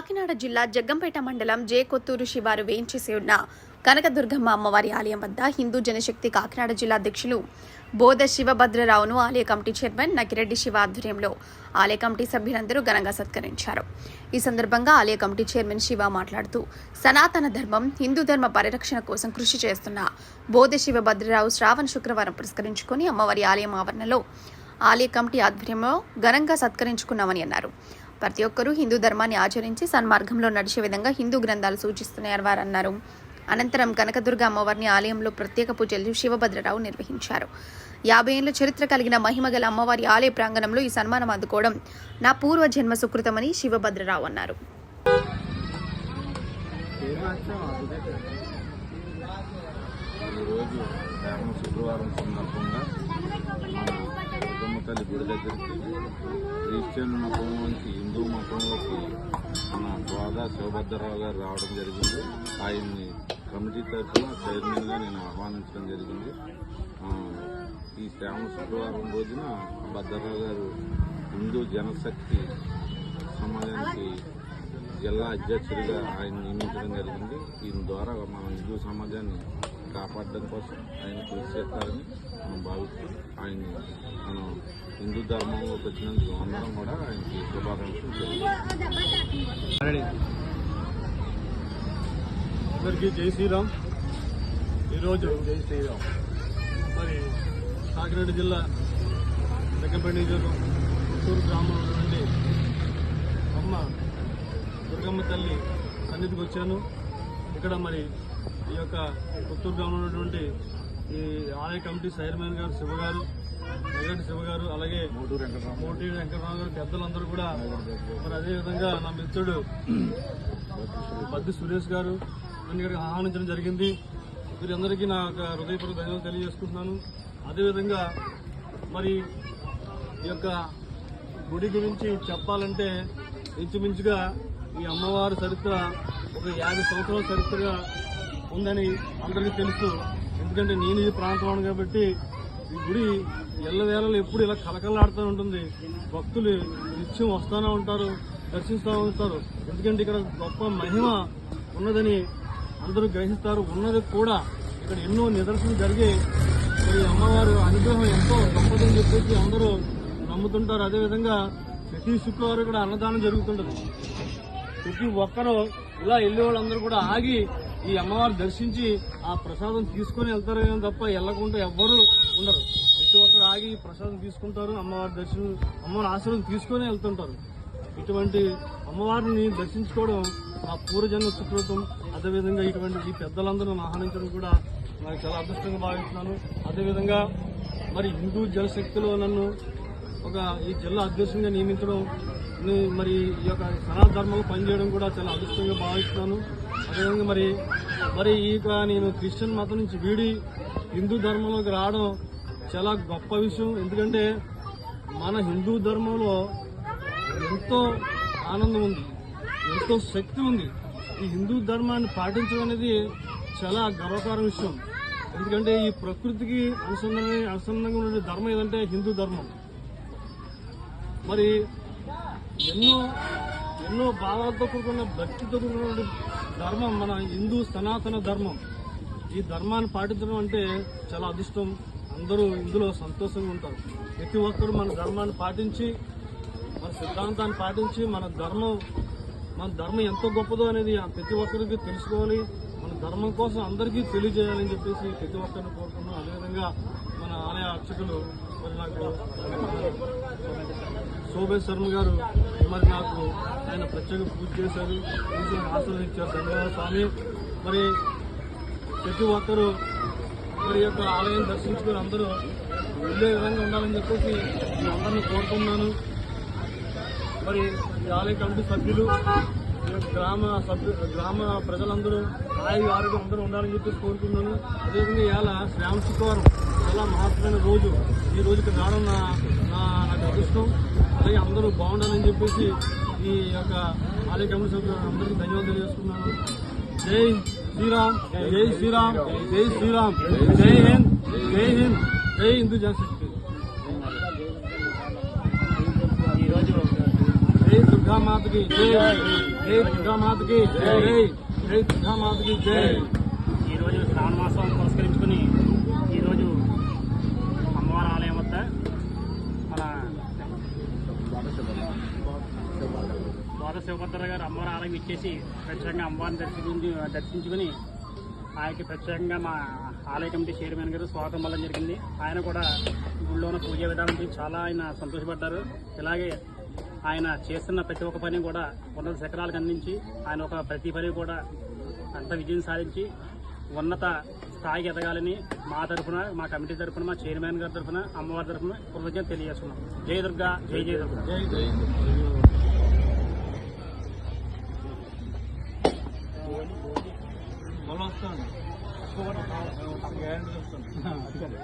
కాకినాడ జిల్లా జగ్గంపేట మండలం జే కొత్తూరు శివారు వేయించేసి ఉన్న కనకదుర్గమ్మ అమ్మవారి ఆలయం వద్ద హిందూ జనశక్తి కాకినాడ జిల్లా అధ్యక్షులు బోధ శివభద్రరావును ఆలయ కమిటీ చైర్మన్ నకిరెడ్డి శివ ఆధ్వర్యంలో ఆలయ కమిటీ సభ్యులందరూ ఘనంగా సత్కరించారు. ఈ సందర్భంగా ఆలయ కమిటీ చైర్మన్ శివ మాట్లాడుతూ సనాతన ధర్మం హిందూ ధర్మ పరిరక్షణ కోసం కృషి చేస్తున్న బోధ శివభద్రరావు శ్రావణ శుక్రవారం పురస్కరించుకొని అమ్మవారి ఆలయం ఆవరణలో ఆలయ కమిటీ ఆధ్వర్యంలో ఘనంగా సత్కరించుకున్నామని అన్నారు. ప్రతి ఒక్కరూ హిందూ ధర్మాన్ని ఆచరించి సన్మార్గంలో నడిచే విధంగా హిందూ గ్రంథాలు సూచిస్తున్నాయని వారు అన్నారు అనంతరం కనకదుర్గ అమ్మవారిని ఆలయంలో ప్రత్యేక పూజలు శివభద్రరావు నిర్వహించారు. యాభై ఏళ్ళ చరిత్ర కలిగిన మహిమగల అమ్మవారి ఆలయ ప్రాంగణంలో ఈ సన్మానం అందుకోవడం నా పూర్వ జన్మ సుకృతమని శివభద్రరావు అన్నారు. ఈరోజు శుక్రవారం సందర్భంగా తల్లి గుడి దగ్గరికి క్రిస్టియన్ మతం నుంచి హిందూ మతంలోకి మన గోదా శివభద్రరావు గారు రావడం జరిగింది. ఆయన్ని కమిటీ తరఫున చైర్మన్గా నేను ఆహ్వానించడం జరిగింది. ఈ శ్రావణ శుక్రవారం రోజున భద్రరావు గారు హిందూ జనశక్తి సమాజానికి జిల్లా అధ్యక్షుడిగా ఆయన నియమించడం జరిగింది. దీని ద్వారా మన హిందూ సమాజాన్ని కాపాడడం కోసం ఆయన కృషి చేస్తారని మనం భావిస్తాం ఆయన్ని మనం హిందూ ధర్మంలోకి వచ్చినందుకు అందరం కూడా ఆయనకి శుభాకాంక్షలు జై శ్రీరామ్. ఈరోజు జై శ్రీరామ్. మరి కాకినాడ జిల్లా దగ్గరపల్లి పుత్తూరు గ్రామంలో నుండి అమ్మ దుర్గమ్మ తల్లి సన్నిధికి వచ్చాను. ఇక్కడ మరి ఈ యొక్క పుత్తూరు గ్రామంలో ఉన్నటువంటి ఈ ఆలయ కమిటీ చైర్మన్ గారు శివ గారు వెంకట శివ గారు అలాగే మోటి వెంకటరావు గారు. పెద్దలందరూ కూడా మరి అదేవిధంగా నా మిత్రుడు బద్ది సురేష్ గారు ఇక్కడికి ఆహ్వానించడం జరిగింది. వీరందరికీ నా యొక్క హృదయపూర్వక ధన్యవాదాలు తెలియజేసుకుంటున్నాను. అదేవిధంగా మరి ఈ యొక్క గుడి గురించి చెప్పాలంటే ఇంచుమించుగా ఈ అమ్మవారి చరిత్ర ఒక యాభై సంవత్సరాల చరిత్రగా ఉందని అందరికీ తెలుసు. ఎందుకంటే నేను ఈ ప్రాంతం కాబట్టి ఈ గుడి ఎల్లవేళలు ఎప్పుడు ఇలా కలకలాడుతూ ఉంటుంది. భక్తులు నిత్యం వస్తూనే ఉంటారు దర్శిస్తూ ఉంటారు. ఎందుకంటే ఇక్కడ గొప్ప మహిమ ఉన్నదని అందరూ గ్రహిస్తారు. ఉన్నది కూడా ఇక్కడ ఎన్నో నిదర్శనం జరిగి మరి అమ్మవారు అనుగ్రహం ఎంతో గొప్పదని చెప్పేసి అందరూ నమ్ముతుంటారు. అదేవిధంగా ప్రతి శుక్రవారం కూడా అన్నదానం జరుగుతుంటుంది. ప్రతి ఒక్కరూ ఇలా వెళ్ళే వాళ్ళందరూ కూడా ఆగి ఈ అమ్మవారు దర్శించి ఆ ప్రసాదం తీసుకొని వెళ్తారు తప్ప వెళ్ళకుండా ఎవ్వరూ ఉండరు. ప్రతి ఒక్కరు ఆగి ప్రసాదం తీసుకుంటారు అమ్మవారి దర్శనం అమ్మవారి ఆశ్రమం తీసుకొని వెళ్తుంటారు. ఇటువంటి అమ్మవారిని దర్శించుకోవడం మా పూర్వజన్మ సుకృతం అదేవిధంగా ఇటువంటి ఈ పెద్దలందరూ ఆహ్వానించడం కూడా నాకు చాలా అదృష్టంగా భావిస్తున్నాను. అదేవిధంగా మరి హిందూ జనశక్తిలో నన్ను ఒక ఈ జిల్లా అధ్యక్షునిగా నియమించడం మరి ఈ యొక్క సనాతన ధర్మంలో పనిచేయడం కూడా చాలా అదృష్టంగా భావిస్తున్నాను. అదేవిధంగా మరి మరి ఇక నేను క్రిస్టియన్ మతం నుంచి వీడి హిందూ ధర్మంలోకి రావడం చాలా గొప్ప విషయం. ఎందుకంటే మన హిందూ ధర్మంలో ఎంతో ఆనందం ఉంది ఎంతో శక్తి ఉంది. ఈ హిందూ ధర్మాన్ని పాటించడం అనేది చాలా గర్వకార విషయం. ఎందుకంటే ఈ ప్రకృతికి అనుసంధాన అనుసంధానంగా ఉండే ధర్మం ఏదంటే హిందూ ధర్మం. మరి ఎన్నో ఎన్నో భావాలతో కూడుకున్న భక్తితో కూడుకున్న ధర్మం మన హిందూ సనాతన ధర్మం. ఈ ధర్మాన్ని పాటించడం అంటే చాలా అదృష్టం. అందరూ ఇందులో సంతోషంగా ఉంటారు. ప్రతి ఒక్కరు మన ధర్మాన్ని పాటించి మన సిద్ధాంతాన్ని పాటించి మన ధర్మం మన ధర్మం ఎంత గొప్పదో అనేది ఆ ప్రతి ఒక్కరికి తెలుసుకోవాలి. మన ధర్మం కోసం అందరికీ తెలియజేయాలని చెప్పేసి ప్రతి ఒక్కరిని కోరుకున్నాం అదేవిధంగా మన ఆలయ అర్చకులు మరి నాకు శోభేశ్ శర్మ గారు మరి నాకు ఆయన ప్రత్యేక పూజ చేశారు. పూజ ఆశీర్వదించారు. ధన్యవాద స్వామి. మరి ప్రతి ఒక్కరూ మరి యొక్క ఆలయం దర్శించుకుని అందరూ వెళ్ళే విధంగా ఉండాలని చెప్పేసి మీ అందరినీ కోరుతున్నాను మరి ఈ ఆలయ కమిటీ సభ్యులు ఈ యొక్క గ్రామ సభ్యు గ్రామ ప్రజలందరూ ఆయు ఆరోగ్యం అందరూ ఉండాలని చెప్పేసి కోరుతున్నాను అదేవిధంగా ఇవాళ శ్రావణ శుక్రవారం చాలా మహత్తమైన రోజు. ఈ రోజుకి రావడం నా నా నాకు అదృష్టం. అలాగే అందరూ బాగుండాలని చెప్పేసి ఈ యొక్క ఆలయ కమిటీ సభ్యులు అందరికీ ధన్యవాదాలు తెలియజేస్తున్నాను. జై శ్రీరామ్ జై శ్రీరామ్ జై శ్రీరామ్ జై హింద్ జై హింద్ జై హిందూ జనశక్తి జై దుర్గామాతకి జై జై దుర్గామాతకి జై జై దుర్గామాతకి జై. ఈరోజు శ్రావణ మాసం పురస్కరించుకుని ఈరోజు అమ్మవారి ఆలయం వద్ద మన ద్వాద శివభద్ర గారు అమ్మవారి ఆలయం ఇచ్చేసి ప్రత్యేకంగా అమ్మవారిని దర్శించి దర్శించుకుని ఆయనకి ప్రత్యేకంగా మా ఆలయ కమిటీ చైర్మన్ గారు స్వాగతం వల్ల జరిగింది. ఆయన కూడా గుళ్ళోన పూజ విధానం చాలా ఆయన సంతోషపడ్డారు. ఇలాగే ఆయన చేస్తున్న ప్రతి ఒక్క పని కూడా ఉన్నత శిఖరాలకు అందించి ఆయన ఒక ప్రతి పని కూడా అంత విజయం సాధించి ఉన్నత స్థాయికి ఎదగాలని మా తరఫున మా కమిటీ తరఫున మా చైర్మన్ గారి తరఫున అమ్మవారి తరఫున కృతజ్ఞత తెలియజేస్తున్నాం. జయ దుర్గా జై జయ దుర్గా. চলে